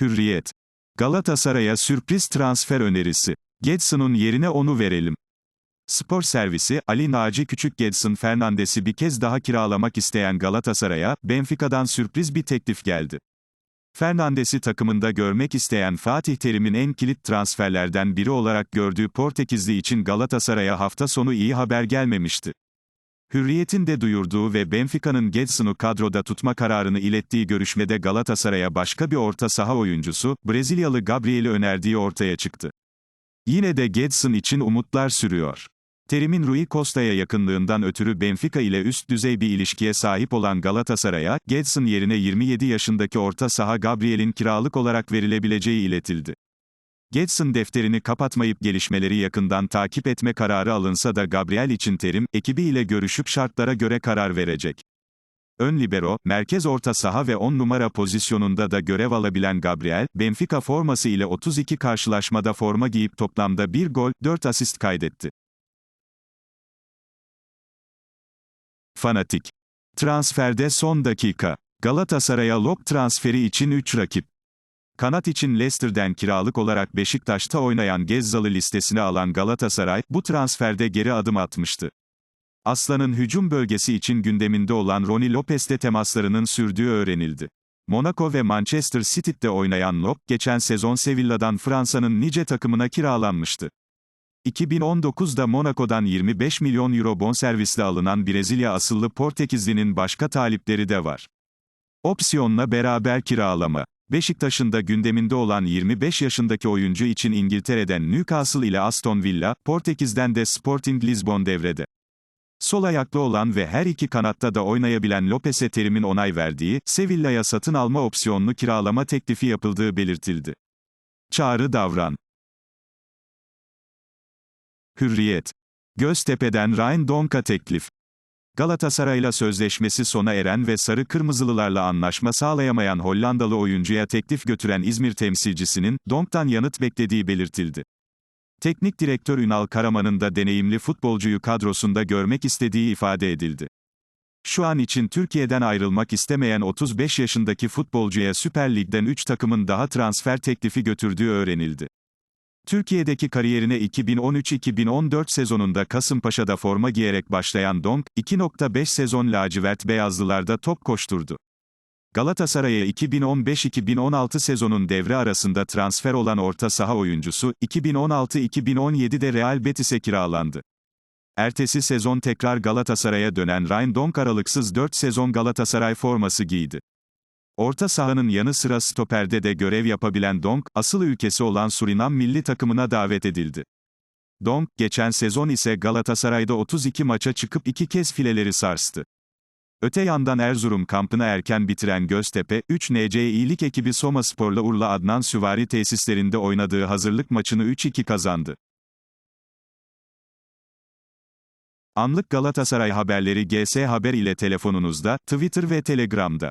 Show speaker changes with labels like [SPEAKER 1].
[SPEAKER 1] Hürriyet. Galatasaray'a sürpriz transfer önerisi. Gedson'un yerine onu verelim. Spor servisi, Ali Naci Küçük Gedson Fernandes'i bir kez daha kiralamak isteyen Galatasaray'a, Benfica'dan sürpriz bir teklif geldi. Fernandes'i takımında görmek isteyen Fatih Terim'in en kilit transferlerden biri olarak gördüğü Portekizli için Galatasaray'a hafta sonu iyi haber gelmemişti. Hürriyet'in de duyurduğu ve Benfica'nın Gedson'u kadroda tutma kararını ilettiği görüşmede Galatasaray'a başka bir orta saha oyuncusu, Brezilyalı Gabriel'i önerdiği ortaya çıktı. Yine de Gedson için umutlar sürüyor. Terim'in Rui Costa'ya yakınlığından ötürü Benfica ile üst düzey bir ilişkiye sahip olan Galatasaray'a, Gedson yerine 27 yaşındaki orta saha Gabriel'in kiralık olarak verilebileceği iletildi. Gedson defterini kapatmayıp gelişmeleri yakından takip etme kararı alınsa da Gabriel için Terim, ekibiyle görüşüp şartlara göre karar verecek. Ön libero, merkez orta saha ve 10 numara pozisyonunda da görev alabilen Gabriel, Benfica forması ile 32 karşılaşmada forma giyip toplamda 1 gol, 4 asist kaydetti. Fanatik. Transferde son dakika. Galatasaray'a Lok transferi için 3 rakip. Kanat için Leicester'den kiralık olarak Beşiktaş'ta oynayan Gezzalı listesine alan Galatasaray, bu transferde geri adım atmıştı. Aslan'ın hücum bölgesi için gündeminde olan Ronnie Lopez'te temaslarının sürdüğü öğrenildi. Monaco ve Manchester City'de oynayan Lop, geçen sezon Sevilla'dan Fransa'nın nice takımına kiralanmıştı. 2019'da Monaco'dan 25 milyon euro bonservisle alınan Brezilya asıllı Portekizli'nin başka talipleri de var. Opsiyonla beraber kiralama. Beşiktaş'ın da gündeminde olan 25 yaşındaki oyuncu için İngiltere'den Newcastle ile Aston Villa, Portekiz'den de Sporting Lisbon devrede. Sol ayaklı olan ve her iki kanatta da oynayabilen Lopez'e terimin onay verdiği, Sevilla'ya satın alma opsiyonlu kiralama teklifi yapıldığı belirtildi. Çağrı Davran Hürriyet. Göztepe'den Ryan Donka teklif. Galatasaray'la sözleşmesi sona eren ve sarı kırmızılılarla anlaşma sağlayamayan Hollandalı oyuncuya teklif götüren İzmir temsilcisinin, Donk'tan yanıt beklediği belirtildi. Teknik direktör Ünal Karaman'ın da deneyimli futbolcuyu kadrosunda görmek istediği ifade edildi. Şu an için Türkiye'den ayrılmak istemeyen 35 yaşındaki futbolcuya Süper Lig'den 3 takımın daha transfer teklifi götürdüğü öğrenildi. Türkiye'deki kariyerine 2013-2014 sezonunda Kasımpaşa'da forma giyerek başlayan Donk, 2.5 sezon lacivert beyazlılarda top koşturdu. Galatasaray'a 2015-2016 sezonun devre arasında transfer olan orta saha oyuncusu, 2016-2017'de Real Betis'e kiralandı. Ertesi sezon tekrar Galatasaray'a dönen Ryan Donk aralıksız 4 sezon Galatasaray forması giydi. Orta sahanın yanı sıra stoperde de görev yapabilen Donk, asıl ülkesi olan Surinam milli takımına davet edildi. Donk, geçen sezon ise Galatasaray'da 32 maça çıkıp iki kez fileleri sarstı. Öte yandan Erzurum kampını erken bitiren Göztepe, 3 NC iyilik ekibi Soma Spor'la Urla Adnan Süvari tesislerinde oynadığı hazırlık maçını 3-2 kazandı. Anlık Galatasaray haberleri GS Haber ile telefonunuzda, Twitter ve Telegram'da.